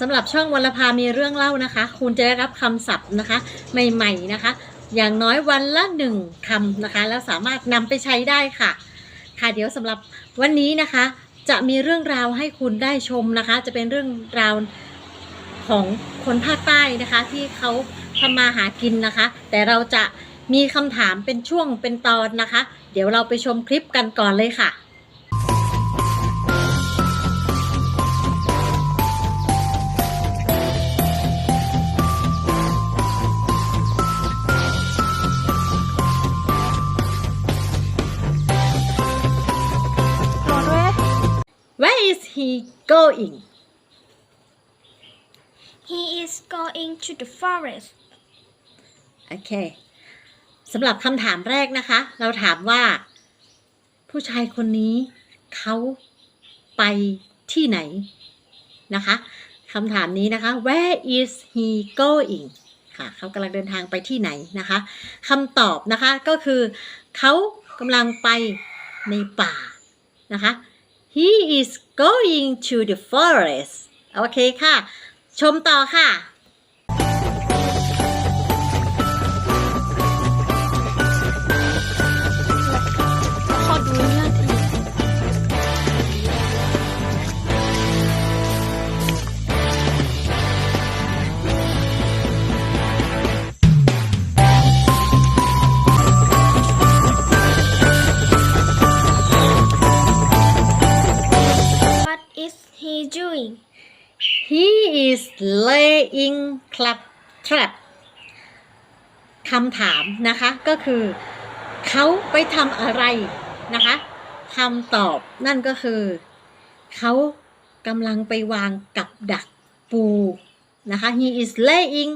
สำหรับช่องวลภามีเรื่องเล่านะคะ คุณจะได้รับคำศัพท์นะคะ ใหม่ๆนะคะ อย่างน้อยวันละหนึ่งคำนะคะ แล้วสามารถนำไปใช้ได้ค่ะ ค่ะเดี๋ยวสำหรับวันนี้นะคะ จะมีเรื่องราวให้คุณได้ชมนะคะ จะเป็นเรื่องราวของคนภาคใต้นะคะ ที่เขาทำมาหากินนะคะ แต่เราจะมีคำถามเป็นช่วงเป็นตอนนะคะ เดี๋ยวเราไปชมคลิปกันก่อนเลยค่ะ Where is he going He is going to the forest โอเคสำหรับคำถามแรกนะคะ เราถามว่า ผู้ชายคนนี้เขาไปที่ไหนนะคะคำถามนี้นะคะ Where is he going ค่ะเขากำลังเดินทางไปที่ไหนนะคะคำตอบนะคะก็คือเขากำลังไปในป่านะคะ He is going to the forest โอเคค่ะ ชมต่อค่ะ is laying trap trap คำถามนะคะก็คือเขาไปทำอะไรนะคะคำตอบนั่นก็คือเขากำลังไปวางกับดักปูนะคะ He is laying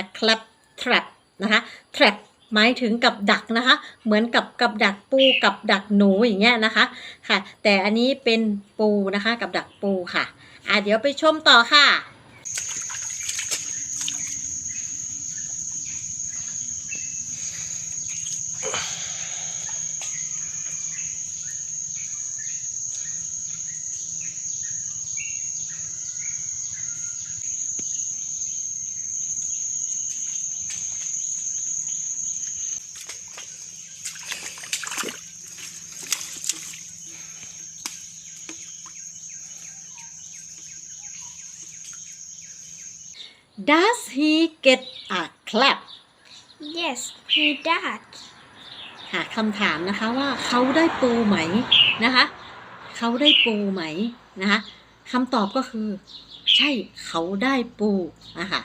a trap trap นะคะ trap หมายถึงกับดักนะคะ เหมือนกับกับดักปูกับดักหนูอย่างเงี้ยนะคะค่ะ แต่อันนี้เป็นปูนะคะกับดักปูค่ะ อะเดี๋ยวไปชมต่อค่ะ Does he get a clap Yes he does ค่ะคำถามนะคะว่าเขาได้ปูไหมนะคะเขาได้ปูไหมนะคะคำตอบก็คือ ใช่เขาได้ปูนะคะ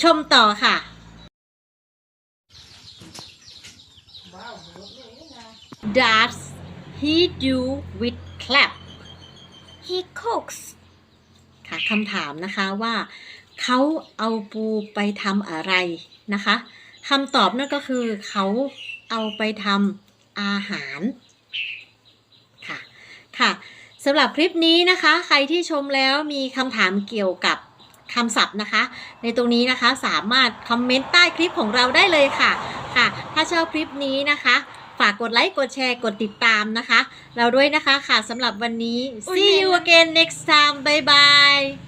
ชมต่อค่ะ Does he do with clap He cooks ค่ะคำถามนะคะว่า เขาเอาปูไปทำอะไรนะคะคำตอบนั่นก็คือเขาเอาไปทำอาหารค่ะค่ะสำหรับคลิปนี้นะคะ ใครที่ชมแล้วมีคำถามเกี่ยวกับคำศัพท์นะคะ ในตรงนี้นะคะสามารถคอมเมนต์ใต้คลิปของเราได้เลยค่ะค่ะ ถ้าชอบคลิปนี้นะคะ ฝากกดไลค์ กดแชร์ กดติดตามนะคะ เราด้วยนะคะค่ะสำหรับวันนี้ see you again next time bye bye